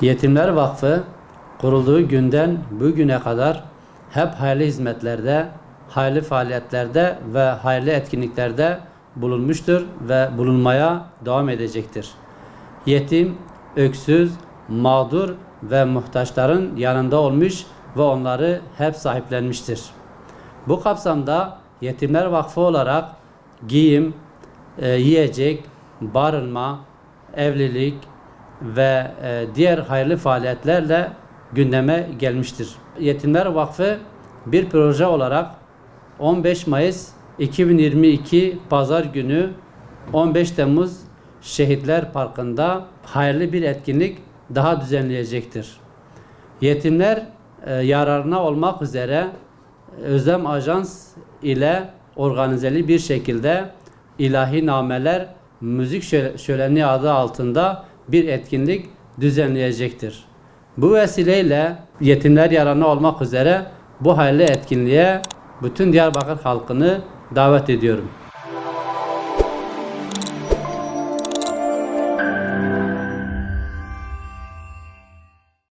Yetimler Vakfı kurulduğu günden bugüne kadar hep hayırlı hizmetlerde, hayırlı faaliyetlerde ve hayırlı etkinliklerde bulunmuştur ve bulunmaya devam edecektir. Yetim, öksüz, mağdur ve muhtaçların yanında olmuş ve onları hep sahiplenmiştir. Bu kapsamda Yetimler Vakfı olarak giyim, e, yiyecek, barınma, evlilik ve e, diğer hayırlı faaliyetlerle gündeme gelmiştir. Yetimler Vakfı bir proje olarak 15 Mayıs 2022 Pazar günü 15 Temmuz Şehitler Parkı'nda hayırlı bir etkinlik daha düzenleyecektir. Yetimler e, yararına olmak üzere Özlem Ajans ile organizeli bir şekilde ilahi nameler müzik şö- şöleni adı altında bir etkinlik düzenleyecektir. Bu vesileyle yetimler yararına olmak üzere bu hayırlı etkinliğe bütün Diyarbakır halkını davet ediyorum.